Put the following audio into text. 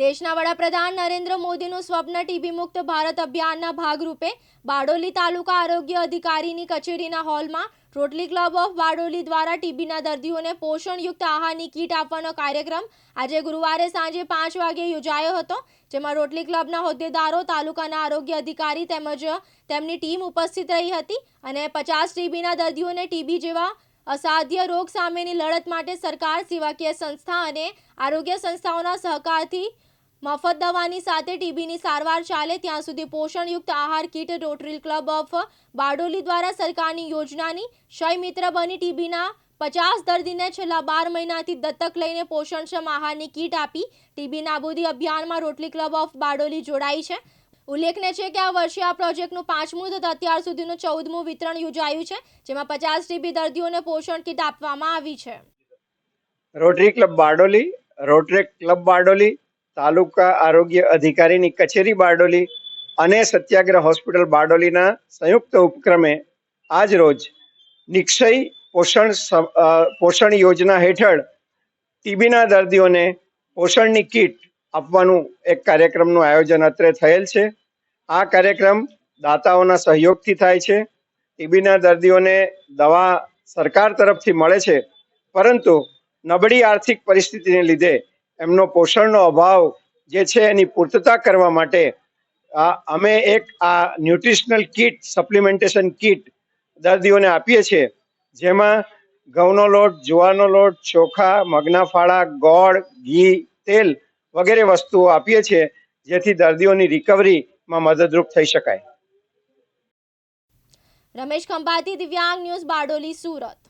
દેશના વડાપ્રધાન નરેન્દ્ર મોદીનું સ્વપ્ન ટીબી મુક્ત ભારત અભિયાનના ભાગરૂપે બારડોલી તાલુકા આરોગ્ય અધિકારીની કચેરીના હોલમાં રોટરી ક્લબ ઓફ બારડોલી દ્વારા ટીબીના દર્દીઓને પોષણયુક્ત આહારની કીટ આપવાનો કાર્યક્રમ આજે ગુરુવારે સાંજે પાંચ વાગે યોજાયો હતો, જેમાં રોટરી ક્લબના હોદ્દેદારો, તાલુકાના આરોગ્ય અધિકારી તેમજ તેમની ટીમ ઉપસ્થિત રહી હતી અને પચાસ ટીબીના દર્દીઓને ટીબી જેવા અસાધ્ય રોગ સામેની લડત માટે સરકાર, સેવાકીય સંસ્થા અને આરોગ્ય સંસ્થાઓના સહકારથી મફત દવાની સાથે ટીબીની સારવાર ચાલે ત્યાં સુધી પોષણયુક્ત આહાર kit Rotary Club of Bardoli દ્વારા સરકારની યોજનાની ક્ષય મિત્ર બની ટીબીના પચાસ દર્દીને છેલ્લા બાર મહિનાથી દત્તક લઈને પોષણક્ષમ આહારની કીટ આપી ટીબી નાબૂદી અભિયાનમાં રોટરી ક્લબ ઓફ બારડોલી જોડાઈ છે. ઉલ્લેખનીય છે કે આ વર્ષે આ પ્રોજેક્ટનું પાંચમું તથા અત્યાર સુધીનું ચૌદમું વિતરણ યોજાયું છે, જેમાં પચાસ ટીબી દર્દીઓને પોષણ કીટ આપવામાં આવી છે. Rotary Club Bardoli, Rotary Club Bardoli taluka આરોગ્ય અધિકારીની કચેરી બારડોલી અને સત્યાગ્રહ હોસ્પિટલ બારડોલીના સંયુક્ત ઉપક્રમે આજ રોજ નિક્ષય પોષણ પોષણ યોજના હેઠળ ટીબીના દર્દીઓને પોષણની કીટ આપવાનું એક કાર્યક્રમનું આયોજન અત્રે થયેલ છે. આ કાર્યક્રમ દાતાઓના સહયોગથી થાય છે. ટીબીના દર્દીઓને દવા સરકાર તરફથી મળે છે. પરંતુ નબળી આર્થિક પરિસ્થિતિને લીધે એમનો પોષણનો અભાવ જે છે એની પૂર્તતા કરવા માટે અમે એક આ ન્યુટ્રિશનલ કીટ, સપ્લિમેન્ટેશન કીટ દર્દીઓને આપીએ છીએ, જેમાં ઘઉંનો લોટ, જુવારનો લોટ, ચોખા, મગના ફાળા, ગોળ, ઘી, તેલ વગેરે વસ્તુઓ આપીએ છીએ, જેથી દર્દીઓની રિકવરીમાં મદદરૂપ થઈ શકાય. રમેશ ખંભાતી, દિવ્યાંગ ન્યૂઝ બારડોલી, સુરત.